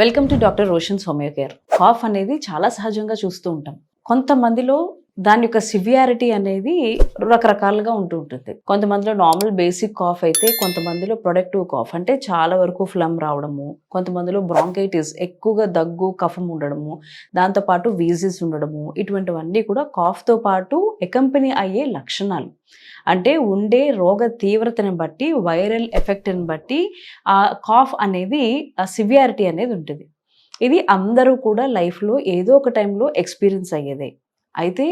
Welcome to doctor Roshan's homeo care cough అనేది చాలా సహజంగా చూస్తూ ఉంటాం. కొంతమందిలో దాని యొక్క సివియారిటీ అనేది రకరకాలుగా ఉంటూ ఉంటుంది. కొంతమందిలో నార్మల్ బేసిక్ కాఫ్ అయితే కొంతమందిలో ప్రొడక్టివ్ కాఫ్ అంటే చాలా వరకు ఫ్లమ్ రావడము కొంతమందిలో బ్రాంకైటిస్ ఎక్కువగా దగ్గు కఫం ఉండడము దాంతోపాటు వీజిస్ ఉండడము ఇటువంటివన్నీ కూడా కాఫ్తో పాటు ఎకంపెనీ అయ్యే లక్షణాలు. అంటే ఉండే రోగ తీవ్రతని బట్టి వైరల్ ఎఫెక్ట్ని బట్టి ఆ కాఫ్ అనేది ఆ సివియారిటీ అనేది ఉంటుంది. ఇది అందరూ కూడా లైఫ్లో ఏదో ఒక టైంలో ఎక్స్పీరియన్స్ అయ్యేదే. అయితే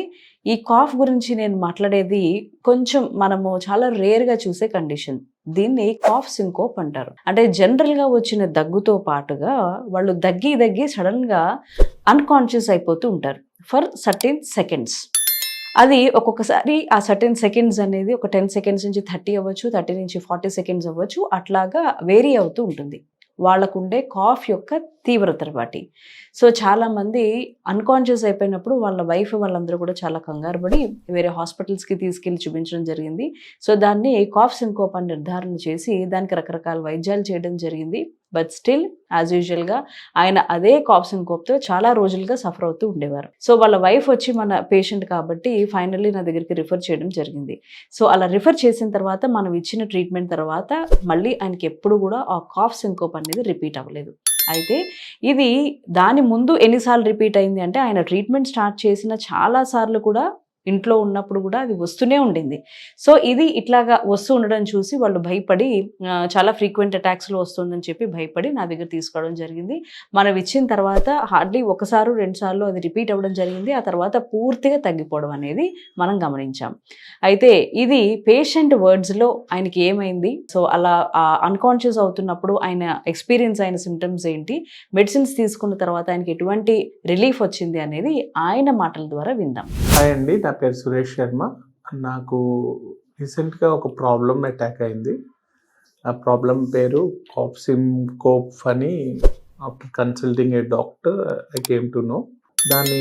ఈ కాఫ్ గురించి నేను మాట్లాడేది కొంచెం మనము చాలా రేర్గా చూసే కండిషన్. దీన్ని కాఫ్ సింకోప్ అంటారు. అంటే జనరల్గా వచ్చిన దగ్గుతో పాటుగా వాళ్ళు దగ్గి దగ్గి సడన్గా అన్కాన్షియస్ అయిపోతూ ఉంటారు. For certain seconds. అది ఒక్కొక్కసారి ఆ సర్టెన్ సెకండ్స్ అనేది ఒక టెన్ సెకండ్స్ నుంచి థర్టీ అవ్వచ్చు థర్టీ నుంచి ఫార్టీ సెకండ్స్ అవ్వచ్చు. అట్లాగా వేరీ అవుతూ ఉంటుంది. వాళ్ళకుండే కాఫ్ యొక్క తీవ్రత బట్టి. సో చాలామంది అన్కాన్షియస్ అయిపోయినప్పుడు వాళ్ళ వైఫ్ వాళ్ళందరూ కూడా చాలా కంగారు పడి వేరే హాస్పిటల్స్కి తీసుకెళ్ళి చూపించడం జరిగింది. సో దాన్ని కాఫ్ సింకోప్ అని నిర్ధారణ చేసి దానికి రకరకాల వైద్యాలు చేయడం జరిగింది. బట్ స్టిల్ యాజ్ యూజువల్గా ఆయన అదే కాఫ్ కోప్తో చాలా రోజులుగా సఫర్ అవుతూ ఉండేవారు. సో వాళ్ళ వైఫ్ వచ్చి మన పేషెంట్ కాబట్టి ఫైనల్లీ నా దగ్గరికి రిఫర్ చేయడం జరిగింది. సో అలా రిఫర్ చేసిన తర్వాత మనం ఇచ్చిన ట్రీట్మెంట్ తర్వాత మళ్ళీ ఆయనకి ఎప్పుడు కూడా ఆ కాఫ్ సింకోప్ అనేది రిపీట్ అవ్వలేదు. అయితే ఇది దాని ముందు ఎన్నిసార్లు రిపీట్ అయింది అంటే ఆయన ట్రీట్మెంట్ స్టార్ట్ చేసిన చాలా సార్లు కూడా ఇంట్లో ఉన్నప్పుడు కూడా అది వస్తూనే ఉండింది. సో ఇది ఇట్లాగా వస్తూ ఉండడం చూసి వాళ్ళు భయపడి చాలా ఫ్రీక్వెంట్ అటాక్స్లో వస్తుందని చెప్పి భయపడి నా దగ్గర తీసుకోవడం జరిగింది. మనం ఇచ్చిన తర్వాత హార్డ్లీ ఒకసారి రెండు సార్లు అది రిపీట్ అవ్వడం జరిగింది. ఆ తర్వాత పూర్తిగా తగ్గిపోవడం అనేది మనం గమనించాం. అయితే ఇది పేషెంట్ వర్డ్స్లో ఆయనకి ఏమైంది? సో అలా అన్కాన్షియస్ అవుతున్నప్పుడు ఆయన ఎక్స్పీరియన్స్ అయిన సిమ్టమ్స్ ఏంటి? మెడిసిన్స్ తీసుకున్న తర్వాత ఆయనకి ఎటువంటి రిలీఫ్ వచ్చింది అనేది ఆయన మాటల ద్వారా విందాం. హాయ్ అండి నా పేరు సురేష్ శర్మ. నాకు రీసెంట్గా ఒక ప్రాబ్లం అటాక్ అయింది. ఆ ప్రాబ్లం పేరు కాప్సిమ్ కోప్ అని after consulting a doctor I came to know దాని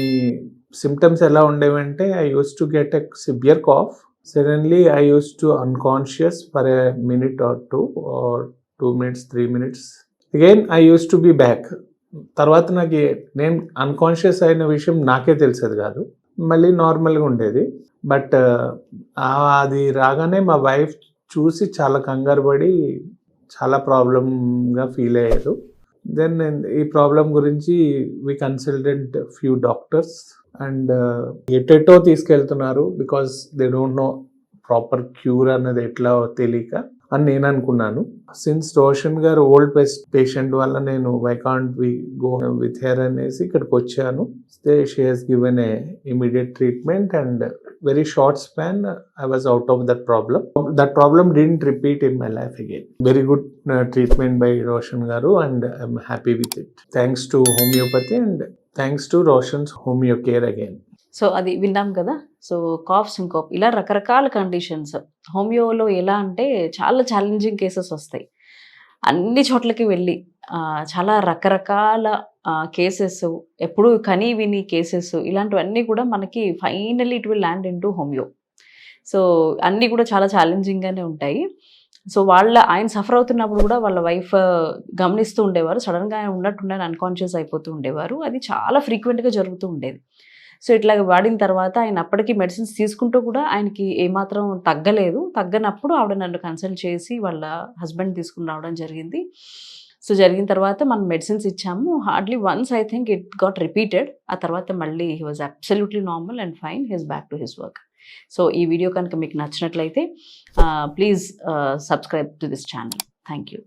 సిమ్టమ్స్ ఎలా ఉండేవంటే I use to get a severe cough suddenly I use to unconscious for a minute or two or two minutes three minutes again I use to be back తర్వాత నాకు నేను unconscious అయిన విషయం నాకే తెలిసేది కాదు. మళ్ళీ నార్మల్గా ఉండేది. బట్ అది రాగానే మా వైఫ్ చూసి చాలా కంగారు పడి చాలా ప్రాబ్లంగా ఫీల్ అయ్యారు. దెన్ ఈ ప్రాబ్లం గురించి we consultant few doctors and ఎటెటో తీసుకెళ్తున్నారు because they don't know proper cure అన్నది ఎట్లా తెలియక అని నేను అనుకున్నాను. సిన్స్ రోషన్ గారు ఓల్డ్ పేషెంట్ వల్ల నేను why can't we go with here అనేసి ఇక్కడికి వచ్చాను. She has given a immediate treatment and very short span I was out of that problem that problem didn't repeat in my life again very good treatment by Roshan garu and I'm happy with it thanks to homeopathy and thanks to Roshan's homeo care again so అది విన్నాం కదా. So cough syncope ఇలా రకరకాల conditions హోమియోలో ఎలా అంటే చాలా challenging cases వస్తాయి. అన్ని చోట్లకి వెళ్ళి చాలా రకరకాల కేసెస్ ఎప్పుడు కనీ విని కేసెస్ ఇలాంటివన్నీ కూడా మనకి finally it will land in to homeo. So అన్నీ కూడా చాలా ఛాలెంజింగ్గానే ఉంటాయి. సో వాళ్ళ ఆయన సఫర్ అవుతున్నప్పుడు కూడా వాళ్ళ వైఫ్ గమనిస్తూ ఉండేవారు. సడన్గా ఆయన ఉన్నట్టుండే అన్కాన్షియస్ అయిపోతూ ఉండేవారు. అది చాలా ఫ్రీక్వెంట్గా జరుగుతూ ఉండేది. సో ఇట్లా వాడిన తర్వాత ఆయన అప్పటికీ మెడిసిన్స్ తీసుకుంటూ కూడా ఆయనకి ఏమాత్రం తగ్గలేదు. తగ్గనప్పుడు ఆవిడ నన్ను కన్సల్ట్ చేసి వాళ్ళ హస్బెండ్ తీసుకుని రావడం జరిగింది. సో జరిగిన తర్వాత మనం మెడిసిన్స్ ఇచ్చాము. Hardly once I think it got repeated. ఆ తర్వాత మళ్ళీ he was absolutely normal and fine. His back to his work. So ఈ వీడియో కనుక మీకు నచ్చినట్లయితే please subscribe to this channel. Thank you.